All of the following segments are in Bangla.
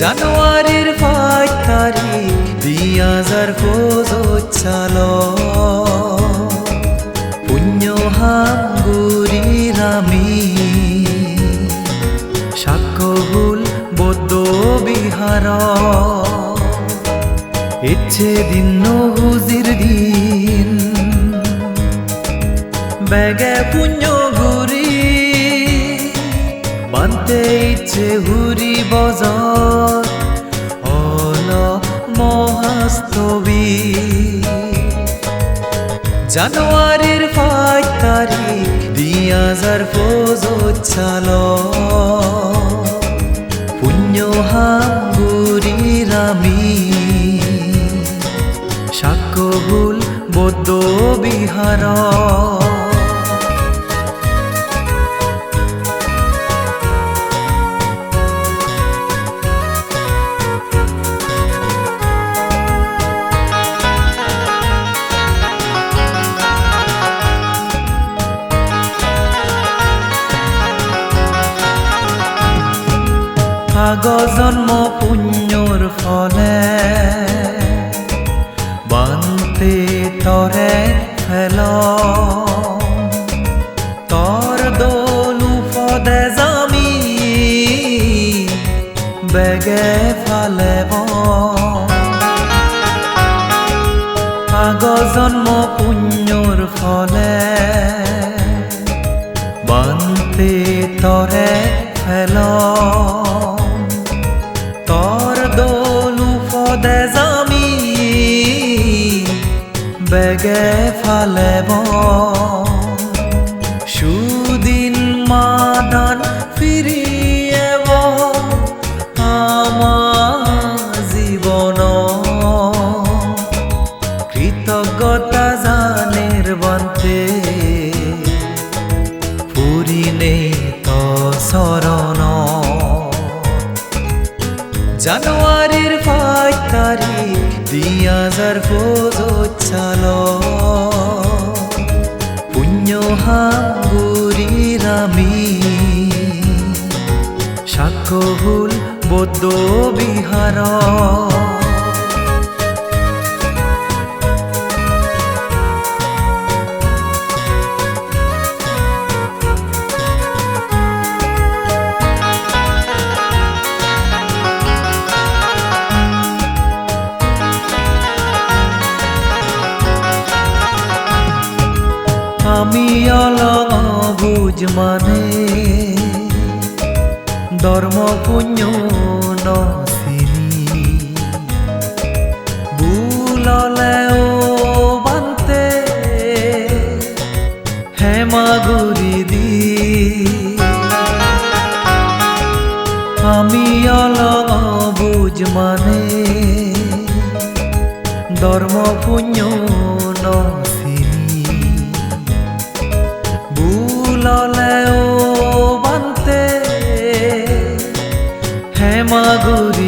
জানুয়ারির পাঁচ তারিখ দুই হাজার পঁচিশ পুণ্য হাঙ্গুরির আমি সাক্ষ্যহুল বৌদ্ধ বিহার ইচ্ছে দিন হুজির দিন। বেগে পুণ্য ঘুরি বানতে ইচ্ছে হুরি বজর। অল মহাস্তবী জানুয়ারির পাঁচ তারিখ হাজার পঁচিশ পুণ্য হাঙ্গুরির আমি। সাক্ষ্যহুল বৌদ্ধ বিহার আগ জন্ম পুণ্যর ফলে। বান্তে তরে ফেল। তর দলু ফদে জামি বেগে ফালেব আগ জন্ম পুণ্যর ফলে। বান্তে তরে ফেল। বেগে ফালেব সুদিন মাদান ফিরিয়েব আমার জীবন। কৃতজ্ঞতা জানের বন্তে পুরিনে তো শরণ। জানুয়ারির পাঁচ তারিখ দুই হাজার পঁচিশ পুণ্য হাঙ্গুরির আমি সাক্ষ্যহুল বৌদ্ধ বিহার আমি অলং বুঝ মানে ধর্ম পুণ্য নসিনি। বুললে ও বান্তে হেমাগুরি দি। আমি অলং বুঝ মানে ধর্ম নসিনি হেমাগুরি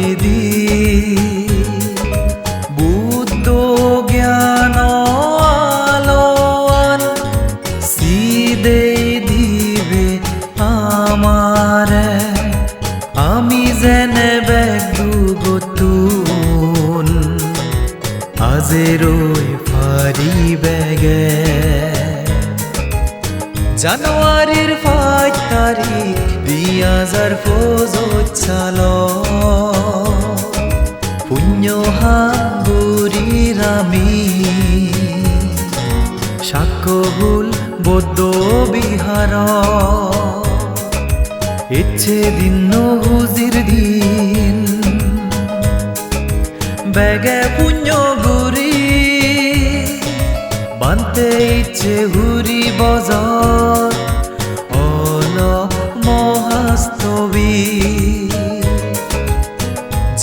জানুয়ারির পাঁচ তারিখ দুই হাজার পঁচিশ পুণ্য হাঙ্গুরির আমি। সাক্ষ্যহুল বৌদ্ধ বিহার ইচ্ছে দিন হুজির দিন। বেগে পুণ্য ঘুরি বানতে ইচ্ছে হুরি বজর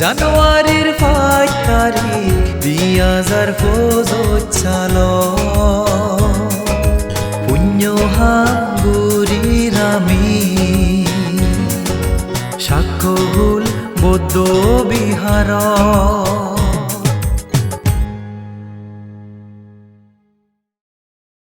জানুয়ারির পাঁচ তারিখ দুই হাজার চাল পুণ্য হাঙ্গুরির আমি। সাক্ষ্যহুল বৌদ্ধ বিহার